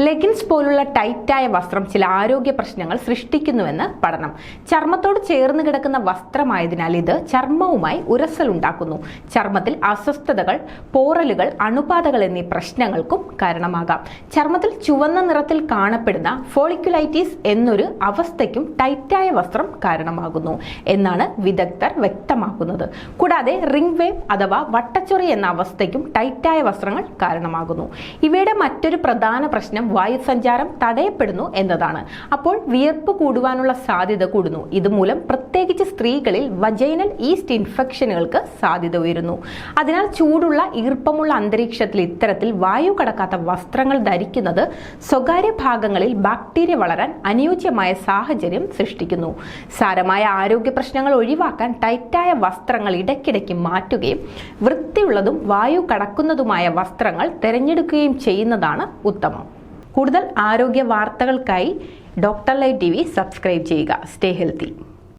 Leggings പോലുള്ള ടൈറ്റായ വസ്ത്രം ചില ആരോഗ്യ പ്രശ്നങ്ങൾ സൃഷ്ടിക്കുന്നുവെന്ന് പഠനം. ചർമ്മത്തോട് ചേർന്ന് കിടക്കുന്ന വസ്ത്രമായതിനാൽ ഇത് ചർമ്മവുമായി ഉരസലുണ്ടാക്കുന്നു ചർമ്മത്തിൽ അസ്വസ്ഥതകൾ പോറലുകൾ അണുബാധകൾ എന്നീ പ്രശ്നങ്ങൾക്കും കാരണമാകാം. ചർമ്മത്തിൽ ചുവന്ന നിറത്തിൽ കാണപ്പെടുന്ന ഫോളിക്കുലൈറ്റിസ് എന്നൊരു അവസ്ഥയ്ക്കും ടൈറ്റായ വസ്ത്രം കാരണമാകുന്നു എന്നാണ് വിദഗ്ധർ വ്യക്തമാക്കുന്നത്. കൂടാതെ റിംഗ് വേവ് അഥവാ വട്ടച്ചൊറി എന്ന അവസ്ഥയ്ക്കും ടൈറ്റായ വസ്ത്രങ്ങൾ കാരണമാകുന്നു. ഇവയുടെ മറ്റൊരു പ്രധാന പ്രശ്നം വായുസഞ്ചാരം തടയപ്പെടുന്നു എന്നതാണ്. അപ്പോൾ വിയർപ്പ് കൂടുവാനുള്ള സാധ്യത കൂടുന്നു. ഇതുമൂലം പ്രത്യേകിച്ച് സ്ത്രീകളിൽ വജൈനൽ ഈസ്റ്റ് ഇൻഫെക്ഷനുകൾക്ക് സാധ്യത ഉയരുന്നു. അതിനാൽ ചൂടുള്ള ഈർപ്പമുള്ള അന്തരീക്ഷത്തിൽ ഇത്തരത്തിൽ വായു കടക്കാത്ത വസ്ത്രങ്ങൾ ധരിക്കുന്നത് സ്വകാര്യ ഭാഗങ്ങളിൽ ബാക്ടീരിയ വളരാൻ അനുയോജ്യമായ സാഹചര്യം സൃഷ്ടിക്കുന്നു. സാരമായ ആരോഗ്യ പ്രശ്നങ്ങൾ ഒഴിവാക്കാൻ ടൈറ്റായ വസ്ത്രങ്ങൾ ഇടയ്ക്കിടയ്ക്ക് മാറ്റുകയും വൃത്തിയുള്ളതും വായു കടക്കുന്നതുമായ വസ്ത്രങ്ങൾ തിരഞ്ഞെടുക്കുകയും ചെയ്യുന്നതാണ് ഉത്തമം. കൂടുതൽ ആരോഗ്യ വാർത്തകൾക്കായി doctor light T V subscribe ചെയ്യുക. Stay healthy